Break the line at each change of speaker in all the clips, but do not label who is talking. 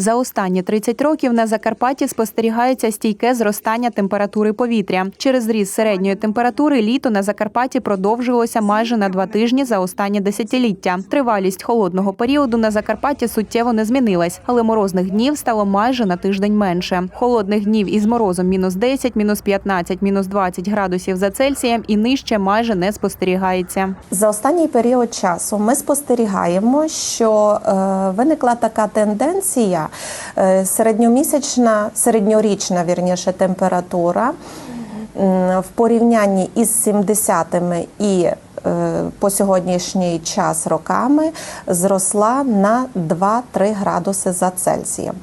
За останні 30 років на Закарпатті спостерігається стійке зростання температури повітря. Через зріст середньої температури літо на Закарпатті продовжилося майже на два тижні за останні десятиліття. Тривалість холодного періоду на Закарпатті суттєво не змінилась, але морозних днів стало майже на тиждень менше. Холодних днів із морозом мінус 10, мінус 15, мінус 20 градусів за Цельсієм і нижче майже не спостерігається.
За останній період часу ми спостерігаємо, що е, виникла така тенденція е, середньомісячна, середньорічна вірніше температура в порівнянні із 70-ми і е, по сьогоднішній час роками зросла на 2-3 градуси за Цельсієм.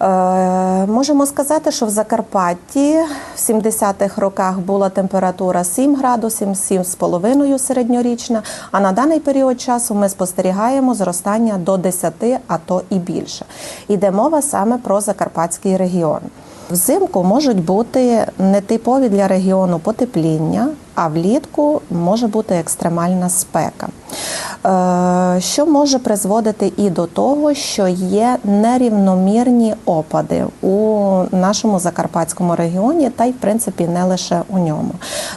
Е, Можемо сказати, що в Закарпатті в 70-х роках була температура 7 градусів, 7,5 середньорічна, а на даний період часу ми спостерігаємо зростання до 10, а то і більше. Іде мова саме про Закарпатський регіон. Взимку можуть бути нетипові для регіону потепління, а влітку може бути екстремальна спека. Е, Що може призводити і до того, що є нерівномірні опади у нашому закарпатському регіоні, та й в принципі не лише у ньому.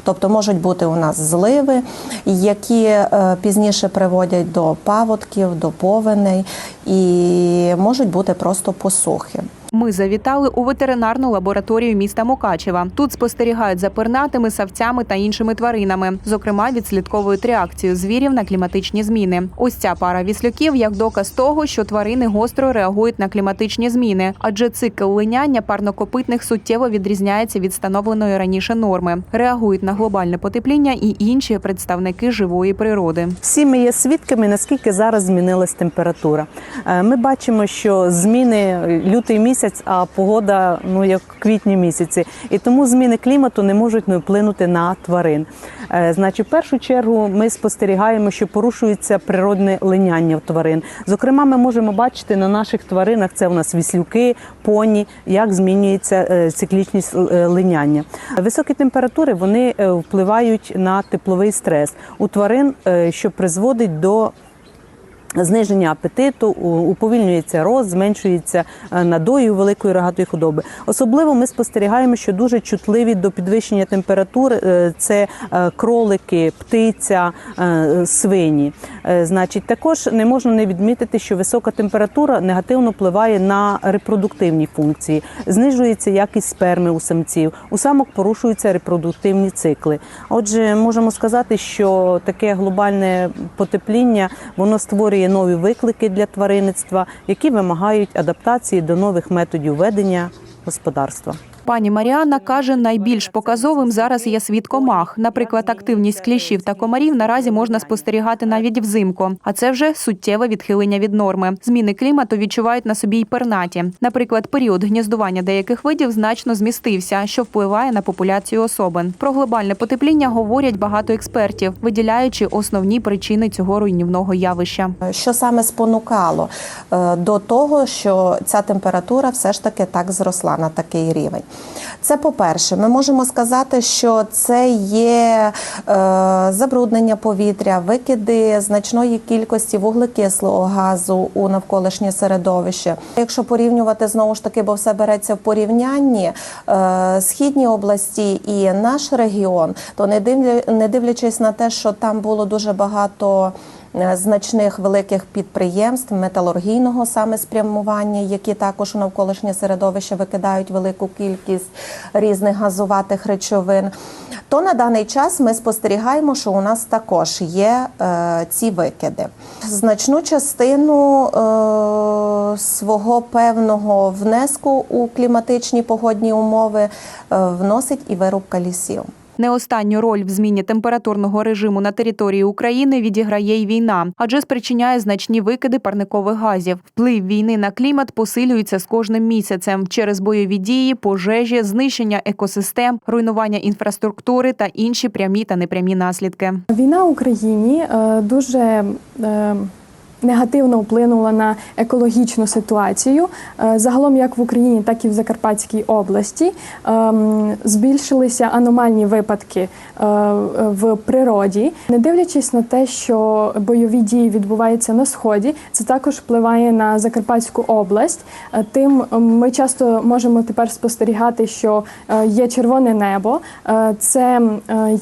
Тобто можуть бути у нас зливи, які е, пізніше приводять до паводків, до повеней, і можуть бути просто посухи.
Ми завітали у ветеринарну лабораторію міста Мукачева. Тут спостерігають за пернатими, савцями та іншими тваринами. Зокрема, відслідковують реакцію звірів на кліматичні зміни. Ось ця пара віслюків як доказ того, що тварини гостро реагують на кліматичні зміни, адже цикл линяння парнокопитних суттєво відрізняється від встановленої раніше норми. Реагують на глобальне потепління і інші представники живої природи.
Всі ми є свідками, наскільки зараз змінилась температура. Е, Ми бачимо, що зміни лютий місяць, а погода ну як в квітні місяці, і тому зміни клімату не можуть не вплинути на тварин. Е, Значить, в першу чергу ми спостерігаємо, що порушується природне линяння в тварин. Зокрема, ми можемо бачити на наших тваринах це у нас віслюки, поні, як змінюється е, циклічність е, линяння. Високі температури вони впливають на тепловий стрес у тварин, що призводить до Зниження апетиту, уповільнюється рост, зменшується е, надою великої рогатої худоби. Особливо ми спостерігаємо, що дуже чутливі до підвищення температури е, це е, кролики, птиця, свині. Значить, також не можна не відмітити, що висока температура негативно впливає на репродуктивні функції, знижується якість сперми у самців, у самок порушуються репродуктивні цикли. Отже, можемо сказати, що таке глобальне потепління воно створює нові виклики для тваринництва, які вимагають адаптації до нових методів ведення господарства.
Пані Маріанна каже, найбільш показовим зараз є світ комах. Наприклад, активність кліщів та комарів наразі можна спостерігати навіть взимку, а це вже суттєве відхилення від норми. Зміни клімату відчувають на собі й пернаті. Наприклад, період гніздування деяких видів значно змістився, що впливає на популяцію особин. Про глобальне потепління говорять багато експертів, виділяючи основні причини цього руйнівного явища.
Що саме спонукало е, до того, що ця температура все ж таки так зросла на такий рівень? Це по-перше, ми можемо сказати, що це є е, забруднення повітря, викиди значної кількості вуглекислого газу у навколишнє середовище. Якщо порівнювати знову ж таки, бо все береться в порівнянні е, східні області і наш регіон, то не дивля- не дивлячись на те, що там було дуже багато значних великих підприємств металургійного саме спрямування, які також у навколишнє середовище викидають велику кількість різних газуватих речовин. То на даний час ми спостерігаємо, що у нас також є е, ці викиди. Значну частину е, свого певного внеску у кліматичні погодні умови е, вносить і вирубка лісів.
Не останню роль в зміні температурного режиму на території України відіграє й війна, адже спричиняє значні викиди парникових газів. Вплив війни на клімат посилюється з кожним місяцем через бойові дії, пожежі, знищення екосистем, руйнування інфраструктури та інші прямі та непрямі наслідки.
Війна в Україні е, дуже е, негативно вплинула на екологічну ситуацію. Е, Загалом, як в Україні, так і в Закарпатській області, ем, збільшилися аномальні випадки е, в природі. Не дивлячись на те, що бойові дії відбуваються на сході, це також впливає на Закарпатську область. Е, Тим ми часто можемо тепер спостерігати, що є червоне небо. Це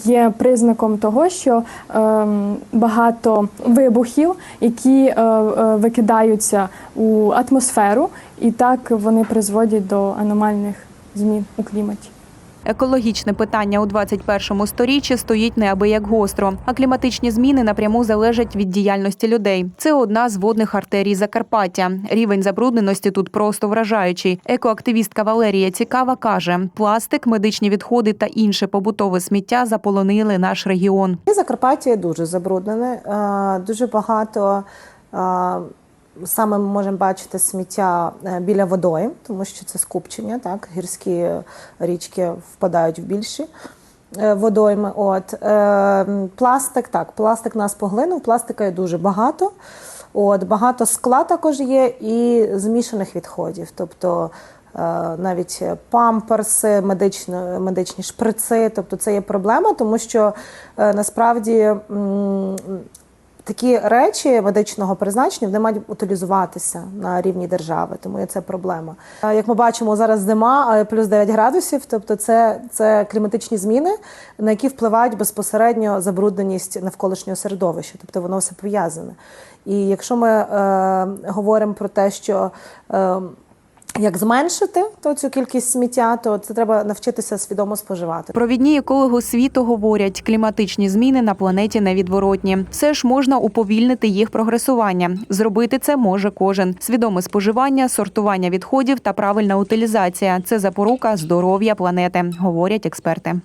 є признаком того, що ем, багато вибухів, які е, е, викидаються у атмосферу, і так вони призводять до аномальних змін у кліматі.
Екологічне питання у 21 сторіччі стоїть неабияк гостро, а кліматичні зміни напряму залежать від діяльності людей. Це одна з водних артерій Закарпаття. Рівень забрудненості тут просто вражаючий. Екоактивістка Валерія Цікава каже: пластик, медичні відходи та інше побутове сміття заполонили наш регіон.
Закарпаття дуже забруднене. Е, Дуже багато саме ми можемо бачити сміття е, біля водою, тому що це скупчення, так, гірські річки впадають в більші. е, Водойми. От е, пластик, так, пластик нас поглинув, пластика є дуже багато. От багато скла також є і змішаних відходів. Тобто навіть памперси, медично, медичні шприци. Тобто це є проблема, тому що насправді такі речі медичного призначення вони мають утилізуватися на рівні держави, тому є це проблема. Як ми бачимо, зараз зима, плюс 9 градусів, тобто це, це кліматичні зміни, на які впливають безпосередньо забрудненість навколишнього середовища, тобто воно все пов'язане. І якщо ми е, говоримо про те, що е, як зменшити то цю кількість сміття, то це треба навчитися свідомо споживати.
Провідні екологи світу говорять, кліматичні зміни на планеті невідворотні. Все ж можна уповільнити їх прогресування. Зробити це може кожен. Свідоме споживання, сортування відходів та правильна утилізація це запорука здоров'я планети, говорять експерти.